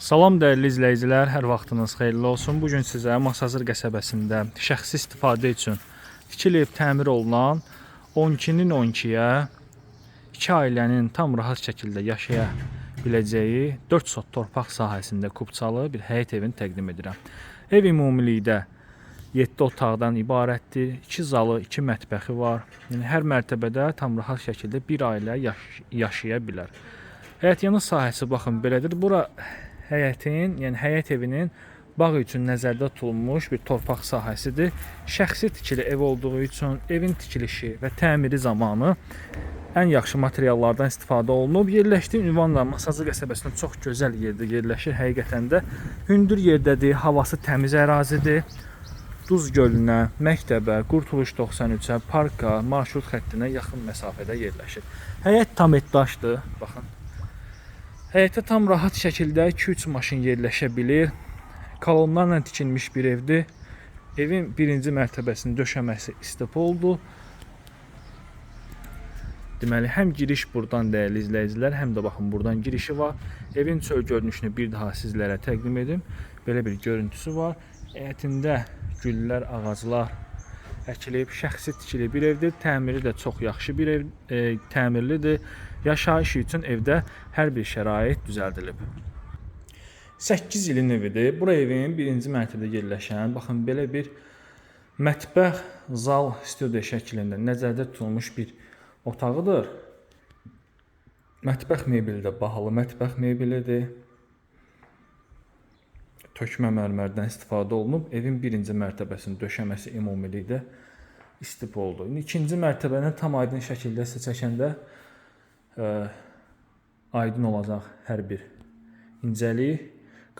Salam dəyərli izləyicilər, hər vaxtınız xeyirli olsun. Bu gün sizə Masazır qəsəbəsində şəxsi istifadə üçün tikilib təmir olunan 12-nin 12-yə 2 ailənin tam rahat şəkildə yaşaya biləcəyi 4 sot torpaq sahəsində kubçalı bir həyət evini təqdim edirəm. Ev ümumilikdə 7 otaqdan ibarətdir. 2 zalı, 2 mətbəxi var. Yəni hər mərtəbədə tam rahat şəkildə bir ailə yaş yaşaya bilər. Həyət yanı sahəsi baxın belədir. Bura həyətin, yəni həyət evinin bağ üçün nəzərdə tutulmuş bir torpaq sahəsidir. Şəxsi tikili ev olduğu üçün evin tikilişi və təmiri zamanı ən yaxşı materiallardan istifadə olunub. Yerləşdiyi ünvan da Masazı qəsəbəsində çox gözəl yerdə yerləşir. Həqiqətən də hündür yerdədir, havası təmiz ərazidir. Duz gölünə, məktəbə, Qurtuluş 93-ə, parka, marşrut xəttinə yaxın məsafədə yerləşir. Həyət tam etdaşdır, baxın. Həyətdə tam rahat şəkildə 2-3 maşın yerləşə bilir. Kolonlarla tikilmiş bir evdir. Evin birinci mərtəbəsinin döşəməsi istep oldu. Deməli, həm giriş buradan dəyərli izləyicilər, həm də baxın buradan girişi var. Evin çöl görünüşünü bir daha sizlərə təqdim edim. Belə bir görüntüsü var. Həyətində güllər, ağaclar əkilib, şəxsi tikili bir evdir. Təmiri də çox yaxşı bir ev, e, təmirlidir. Yaşayış üçün evdə hər bir şərait düzəldilib. 8 ilin evidir. Bura evin birinci mərtəbədə yerləşən, baxın belə bir mətbəx, zal, studiya şəklində nəzərdə tutulmuş bir otağıdır. Mətbəx mebeli də bahalı mətbəx mebelidir. Tökmə mərmərdən istifadə olunub. Evin birinci mərtəbəsinin döşəməsi ümumilikdə istip oldu. İndi ikinci mərtəbəni tam aydın şəkildə sizə çəkəndə ə, aydın olacaq hər bir incəlik.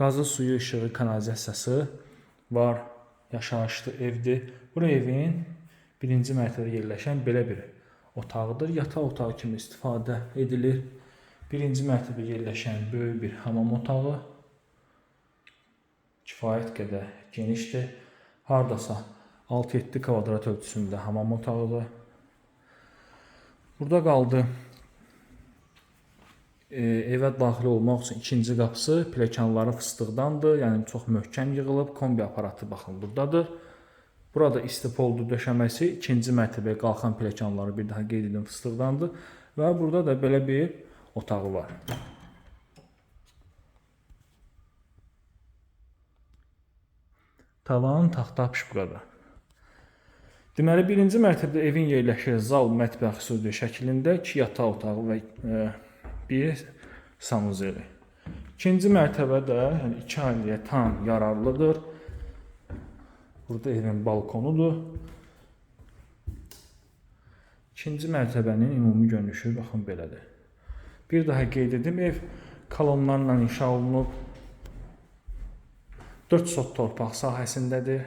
Qazı suyu, işığı, kanalizasiyası var. Yaşayışlı evdir. Bu evin birinci mərtəbədə yerləşən belə bir otağıdır. Yataq otağı kimi istifadə edilir. Birinci mərtəbədə yerləşən böyük bir hamam otağı kifayət qədər genişdir. Hardasa 6-7 kvadrat ölçüsündə hamam otağıdır. Burada qaldı e, evə daxil olmaq üçün ikinci qapısı pilləkənləri fıstıqdandır. Yəni çox möhkəm yığılıb. Kombi aparatı baxın burdadır. Burada istipoldu döşəməsi ikinci mərtəbəyə qalxan pilləkənləri bir daha qeyd edim fıstıqdandır və burada da belə bir otağı var. Tavan taxta pişqada. Deməli, birinci mərtəbədə evin yerləşir zal, mətbəx, studiya şəklində 2 yataq otağı və e, bir sanuzeli. İkinci mərtəbədə, yəni 2 ailəyə tam yararlıdır. Burada evin balkonudur. İkinci mərtəbənin ümumi görünüşü baxın belədir. Bir daha qeyd edim, ev kolonlarla inşa olunub. 4 sot torpaq sahəsindədir.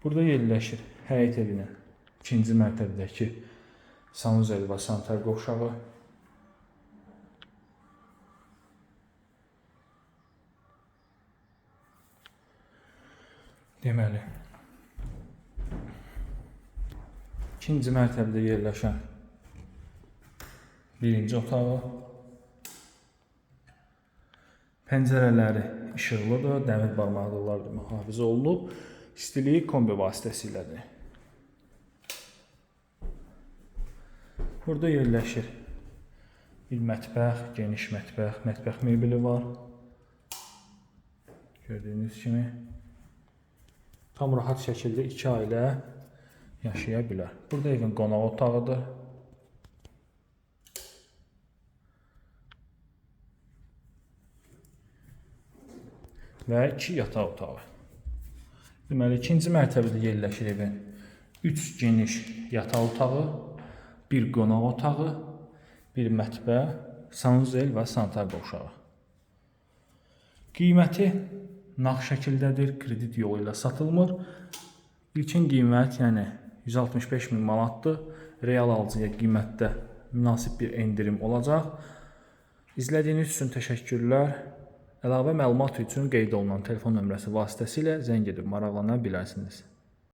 Burada yerləşir həyət evinin ikinci mərtəbədəki sanuzel və sanitar qovşağı. Deməli, ikinci mərtəbədə yerləşən birinci otağı Pəncərələri işıqlıdır, dəmir barmaqlıqlar da mühafizə olunub. İstiliyi kombi vasitəsilədir. Burada yerləşir bir mətbəx, geniş mətbəx, mətbəx mebeli var. Gördüyünüz kimi tam rahat şəkildə iki ailə yaşaya bilər. Burada evin qonaq otağıdır. Və 2 yataq otağı. Deməli, ikinci mərtəbədə yerləşir evin 3 geniş yataq otağı, bir qonaq otağı, bir mətbəx, sanuzel və sanitar qovşağı. Qiyməti nağd şəkildədir, kredit yolu ilə satılmır. İlkin qiymət, yəni 165 min manatdır. Real alıcıya qiymətdə münasib bir endirim olacaq. İzlədiyiniz üçün təşəkkürlər. Əlavə məlumat üçün qeyd olunan telefon nömrəsi vasitəsilə zəng edib maraqlana bilərsiniz.